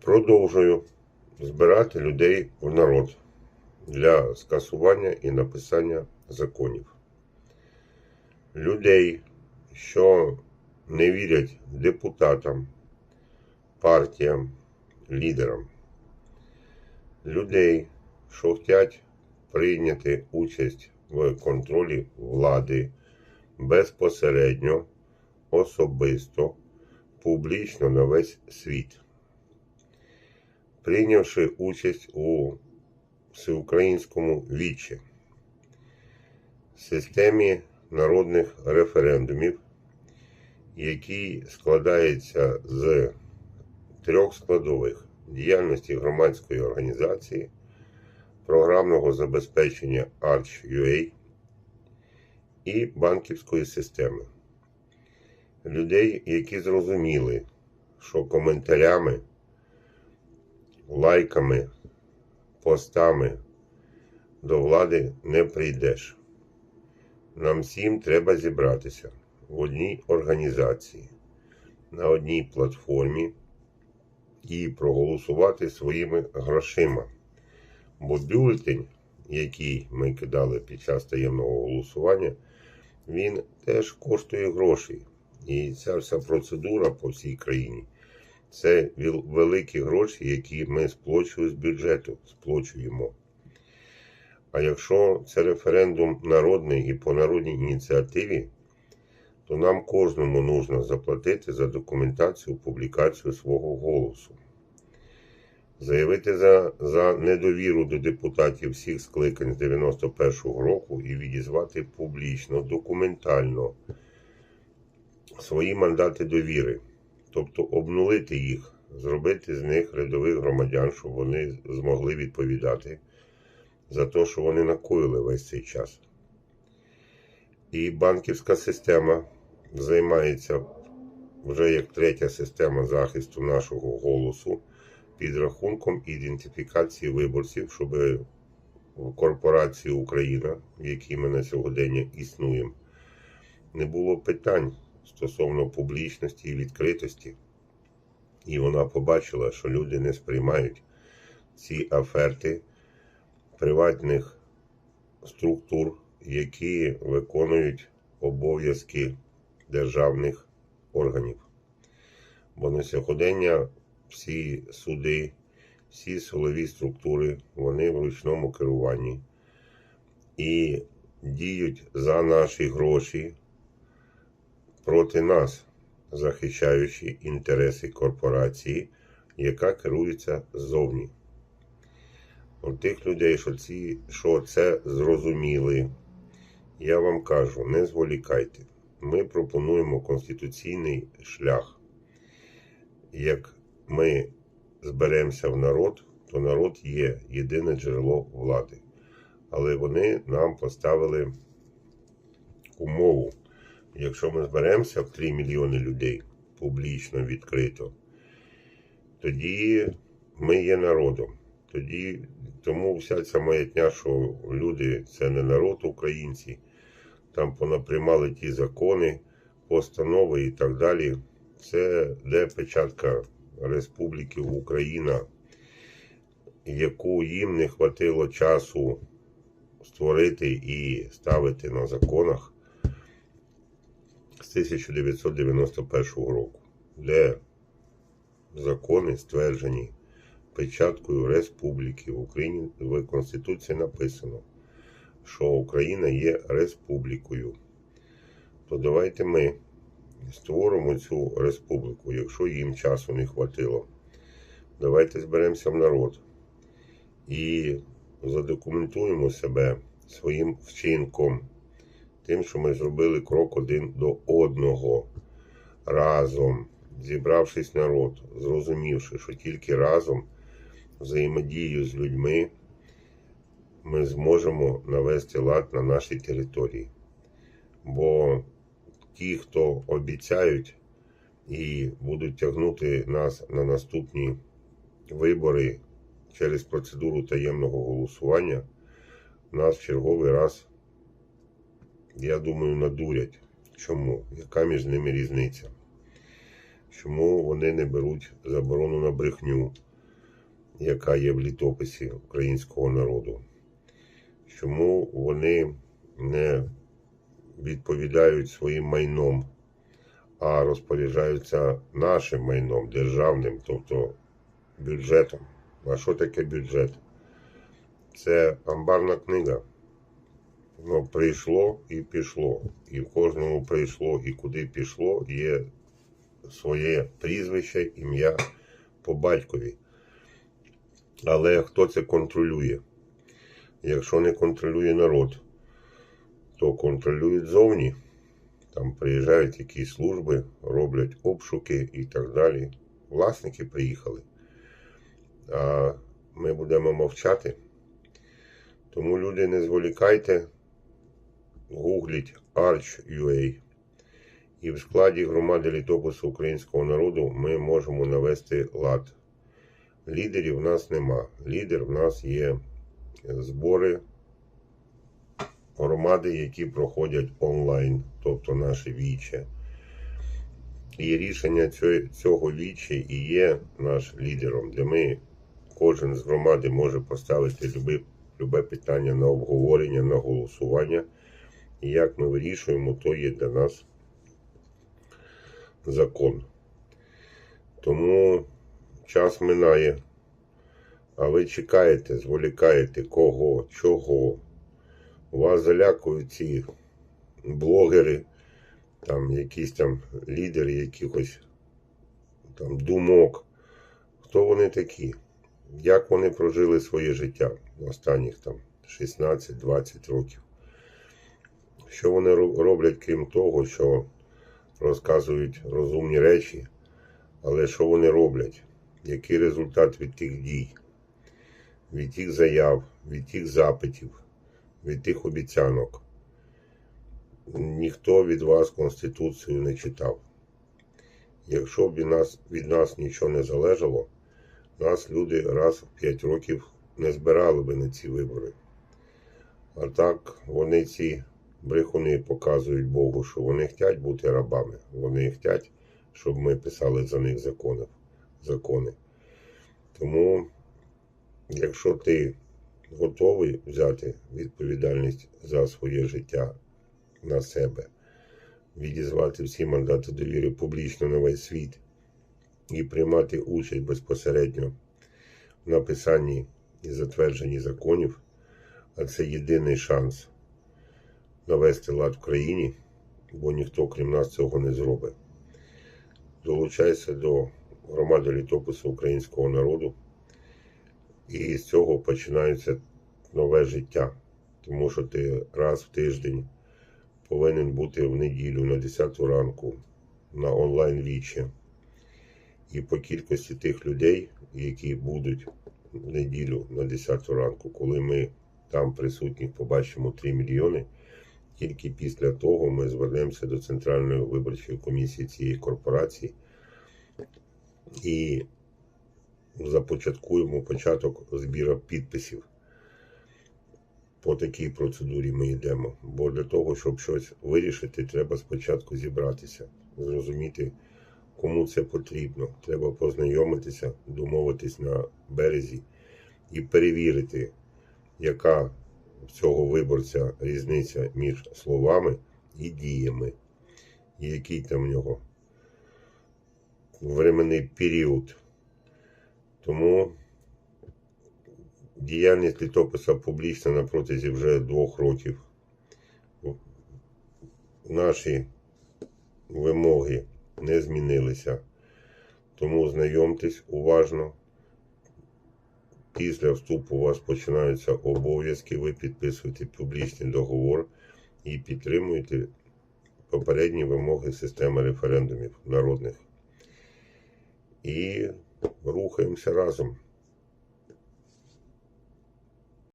Продовжую збирати людей в народ для скасування і написання законів. Людей, що не вірять депутатам, партіям, лідерам. Людей, що хочуть прийняти участь в контролі влади безпосередньо, особисто, публічно на весь світ прийнявши участь у всеукраїнському вічі, системі народних референдумів, який складається з трьох складових діяльності громадської організації, програмного забезпечення Arch.ua і банківської системи. Людей, які зрозуміли, що коментарями лайками, постами до влади не прийдеш. Нам всім треба зібратися в одній організації, на одній платформі і проголосувати своїми грошима. Бо бюлетень, який ми кидали під час таємного голосування, він теж коштує грошей. І ця вся процедура по всій країні. Це великі гроші, які ми сплачуємо з бюджету, сплачуємо. А якщо це референдум народний і по народній ініціативі, то нам кожному нужно заплатити за документацію, публікацію свого голосу. Заявити за за недовіру до депутатів всіх скликань з 91-го року і відізвати публічно, документально свої мандати довіри тобто обнулити їх, зробити з них рядових громадян, щоб вони змогли відповідати за те, що вони накоїли весь цей час. І банківська система займається вже як третя система захисту нашого голосу під рахунком ідентифікації виборців, щоб корпорації Україна, в якій ми на сьогодення існуємо, не було питань стосовно публічності і відкритості. І вона побачила, що люди не сприймають ці оферти приватних структур, які виконують обов'язки державних органів. Бо на сьогодення всі суди, всі силові структури, вони в ручному керуванні і діють за наші гроші проти нас, захищаючи інтереси корпорації, яка керується ззовні. У тих людей, що, ці, що це зрозуміли, я вам кажу, не зволікайте. Ми пропонуємо конституційний шлях. Як ми зберемося в народ, то народ є єдине джерело влади. Але вони нам поставили умову. Якщо ми зберемося в 3 мільйони людей публічно відкрито, тоді ми є народом. Тоді, Тому вся ця маятня, що люди це не народ українці, там понаприймали ті закони, постанови і так далі. Це де печатка Республіки Україна, яку їм не хватило часу створити і ставити на законах з 1991 року, де закони стверджені печаткою Республіки в Україні в Конституції написано, що Україна є республікою. То давайте ми створимо цю республіку, якщо їм часу не хватило. Давайте зберемося в народ і задокументуємо себе своїм вчинком тим, що ми зробили крок один до одного разом, зібравшись народ, зрозумівши, що тільки разом взаємодією з людьми ми зможемо навести лад на нашій території. Бо ті, хто обіцяють і будуть тягнути нас на наступні вибори через процедуру таємного голосування, нас в черговий раз я думаю, надурять. Чому? Яка між ними різниця? Чому вони не беруть заборону на брехню? яка є в літописі українського народу. Чому вони не відповідають своїм майном, а розпоряджаються нашим майном, державним, тобто бюджетом. А що таке бюджет? Це амбарна книга. Воно прийшло і пішло. І в кожному прийшло і куди пішло, є своє прізвище, ім'я по батькові. Але хто це контролює? Якщо не контролює народ, то контролюють зовні. Там приїжджають якісь служби, роблять обшуки і так далі. Власники приїхали. А ми будемо мовчати. Тому люди не зволікайте, гугліть Arch.ua. І в складі громади літопису українського народу ми можемо навести лад. Лідерів в нас нема. Лідер в нас є збори громади, які проходять онлайн, тобто наше віче. І рішення цього- вічі і є наш лідером, де ми, кожен з громади може поставити любе питання на обговорення, на голосування. І як ми вирішуємо, то є для нас закон. Тому час минає, а ви чекаєте, зволікаєте кого, чого. Вас залякують ці блогери, там якісь там лідери якихось там думок. Хто вони такі? Як вони прожили своє життя в останніх там 16-20 років? Що вони роблять, крім того, що розказують розумні речі, але що вони роблять? Який результат від тих дій, від тих заяв, від тих запитів, від тих обіцянок? Ніхто від вас Конституцію не читав. Якщо б від нас, нічого не залежало, нас люди раз в 5 років не збирали би на ці вибори. А так вони ці брехуни показують Богу, що вони хочуть бути рабами. Вони хочуть, щоб ми писали за них закони. закони. Тому, якщо ти готовий взяти відповідальність за своє життя на себе, відізвати всі мандати довіри публічно на весь світ і приймати участь безпосередньо в написанні і затвердженні законів, а це єдиний шанс навести лад в країні, бо ніхто крім нас цього не зробить. Долучайся до громади літопису українського народу, і з цього починається нове життя, тому що ти раз в тиждень повинен бути в неділю на 10 ранку на онлайн вічі. І по кількості тих людей, які будуть в неділю на 10 ранку, коли ми там присутніх побачимо 3 мільйони, тільки після того ми звернемося до Центральної виборчої комісії цієї корпорації і започаткуємо початок збіру підписів. По такій процедурі ми йдемо. Бо для того, щоб щось вирішити, треба спочатку зібратися, зрозуміти, кому це потрібно. Треба познайомитися, домовитись на березі і перевірити, яка цього виборця різниця між словами і діями, і який там в нього временний період. Тому діяльність літописа публічна на протязі вже двох років. Наші вимоги не змінилися. Тому знайомтесь уважно. Після вступу у вас починаються обов'язки, ви підписуєте публічний договор і підтримуєте попередні вимоги системи референдумів народних. І рухаємося разом.